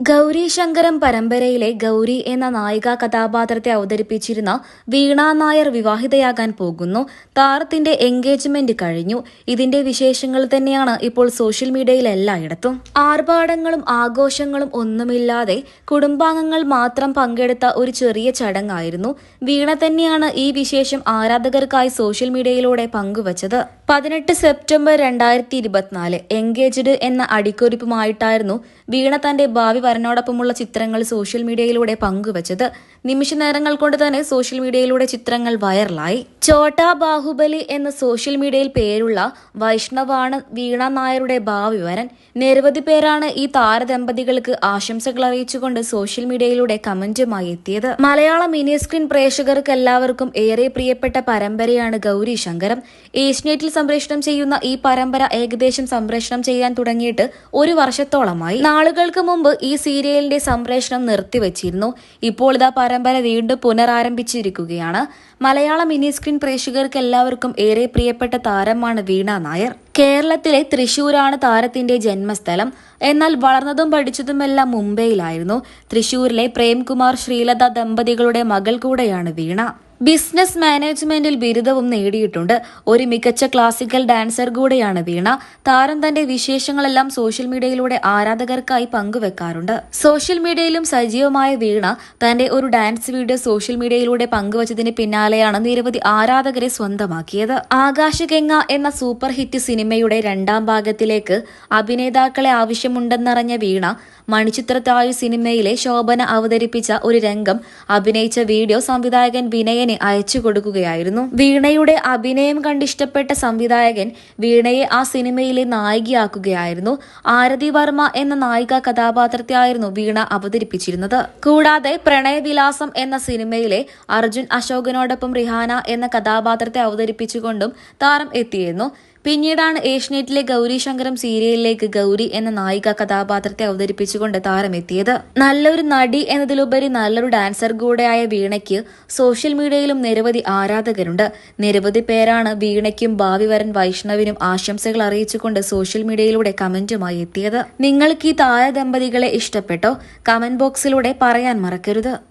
ഗൗരി ശങ്കരം പരമ്പരയിലെ ഗൗരി എന്ന നായിക കഥാപാത്രത്തെ അവതരിപ്പിച്ചിരുന്ന വീണ നായർ വിവാഹിതയാകാൻ പോകുന്നു. താരത്തിന്റെ എൻഗേജ്മെന്റ് കഴിഞ്ഞു. ഇതിന്റെ വിശേഷങ്ങൾ തന്നെയാണ് ഇപ്പോൾ സോഷ്യൽ മീഡിയയിൽ എല്ലായിടത്തും. ആർഭാടങ്ങളും ആഘോഷങ്ങളും ഒന്നുമില്ലാതെ കുടുംബാംഗങ്ങൾ മാത്രം പങ്കെടുത്ത ഒരു ചെറിയ ചടങ്ങായിരുന്നു. വീണ തന്നെയാണ് ഈ വിശേഷം ആരാധകർക്കായി സോഷ്യൽ മീഡിയയിലൂടെ പങ്കുവച്ചത്. പതിനെട്ട് സെപ്റ്റംബർ രണ്ടായിരത്തി ഇരുപത്തിനാല് എൻഗേജ്ഡ് എന്ന അടിക്കുറിപ്പുമായിട്ടായിരുന്നു വീണ തന്റെ ഭാവി വരനോടൊപ്പമുള്ള ചിത്രങ്ങൾ സോഷ്യൽ മീഡിയയിലൂടെ പങ്കുവച്ചത്. നിമിഷ നേരങ്ങൾ കൊണ്ട് തന്നെ സോഷ്യൽ മീഡിയയിലൂടെ ചിത്രങ്ങൾ വൈറലായി. ചോട്ടാ ബാഹുബലി എന്ന സോഷ്യൽ മീഡിയയിൽ പേരുള്ള വൈഷ്ണവാണ് വീണ നായരുടെ ഭാവി വരൻ. നിരവധി പേരാണ് ഈ താരദമ്പതികൾക്ക് ആശംസകൾ അറിയിച്ചുകൊണ്ട് സോഷ്യൽ മീഡിയയിലൂടെ കമന്റുമായി എത്തിയത്. മലയാള മിനി സ്ക്രീൻ പ്രേക്ഷകർക്ക് എല്ലാവർക്കും ഏറെ പ്രിയപ്പെട്ട പരമ്പരയാണ് ഗൗരി ശങ്കരം ഏഷ്യനെറ്റിൽ സംപ്രേഷണം ചെയ്യുന്ന ഈ പരമ്പര ഏകദേശം സംപ്രേഷണം ചെയ്യാൻ തുടങ്ങിയിട്ട് ഒരു വർഷത്തോളമായി. നാളുകൾക്ക് മുമ്പ് ഈ സീരിയലിന്റെ സംപ്രേഷണം നിർത്തിവച്ചിരുന്നു. ഇപ്പോൾ ഇതാ പരമ്പര വീണ്ടും പുനരാരംഭിച്ചിരിക്കുകയാണ്. മലയാള മിനി സ്ക്രീൻ പ്രേക്ഷകർക്ക് എല്ലാവർക്കും ഏറെ പ്രിയപ്പെട്ട താരമാണ് വീണ നായർ. കേരളത്തിലെ തൃശൂരാണ് താരത്തിന്റെ ജന്മസ്ഥലം. എന്നാൽ വളർന്നതും പഠിച്ചതുമെല്ലാം മുംബൈയിലായിരുന്നു. തൃശൂരിലെ പ്രേംകുമാർ ശ്രീലത ദമ്പതികളുടെ മകൾ കൂടെയാണ് വീണ. ബിസിനസ് മാനേജ്മെന്റിൽ ബിരുദവും നേടിയിട്ടുണ്ട്. ഒരു മികച്ച ക്ലാസിക്കൽ ഡാൻസർ കൂടെയാണ് വീണ. താരം തന്റെ വിശേഷങ്ങളെല്ലാം സോഷ്യൽ മീഡിയയിലൂടെ ആരാധകർക്കായി പങ്കുവെക്കാറുണ്ട്. സോഷ്യൽ മീഡിയയിലും സജീവമായ വീണ തന്റെ ഒരു ഡാൻസ് വീഡിയോ സോഷ്യൽ മീഡിയയിലൂടെ പങ്കുവച്ചതിന് പിന്നാലെയാണ് നിരവധി ആരാധകരെ സ്വന്തമാക്കിയത്. ആകാശഗംഗ എന്ന സൂപ്പർ ഹിറ്റ് സിനിമയുടെ രണ്ടാം ഭാഗത്തിലേക്ക് അഭിനേതാക്കളെ ആവശ്യമുണ്ടെന്നറിഞ്ഞ വീണ മണിച്ചിത്രത്താഴ് സിനിമയിലെ ശോഭന അവതരിപ്പിച്ച ഒരു രംഗം അഭിനയിച്ച വീഡിയോ സംവിധായകൻ വിനയന് അയച്ചു കൊടുക്കുകയായിരുന്നു. വീണയുടെ അഭിനയം കണ്ടിഷ്ടപ്പെട്ട സംവിധായകൻ വീണയെ ആ സിനിമയിലെ നായികയാക്കുകയായിരുന്നു. ആരതി വർമ്മ എന്ന നായിക കഥാപാത്രത്തെ ആയിരുന്നു വീണ അവതരിപ്പിച്ചിരുന്നത്. കൂടാതെ പ്രണയവിലാസം എന്ന സിനിമയിലെ അർജുൻ അശോകനോടൊപ്പം റിഹാന എന്ന കഥാപാത്രത്തെ അവതരിപ്പിച്ചുകൊണ്ടും താരം എത്തിയിരുന്നു. പിന്നീടാണ് ഏഷ്യനെറ്റിലെ ഗൗരി ശങ്കരം സീരിയലിലേക്ക് ഗൗരി എന്ന നായിക കഥാപാത്രത്തെ അവതരിപ്പിച്ചുകൊണ്ട് താരമെത്തിയത്. നല്ലൊരു നടി എന്നതിലുപരി നല്ലൊരു ഡാൻസർ കൂടെയായ വീണയ്ക്ക് സോഷ്യൽ മീഡിയയിലും നിരവധി ആരാധകരുണ്ട്. നിരവധി പേരാണ് വീണയ്ക്കും ഭാവി വരൻ വൈഷ്ണവിനും ആശംസകൾ അറിയിച്ചുകൊണ്ട് സോഷ്യൽ മീഡിയയിലൂടെ കമന്റുമായി എത്തിയത്. നിങ്ങൾക്ക് ഈ താര ദമ്പതികളെ ഇഷ്ടപ്പെട്ടോ? കമന്റ് ബോക്സിലൂടെ പറയാൻ മറക്കരുത്.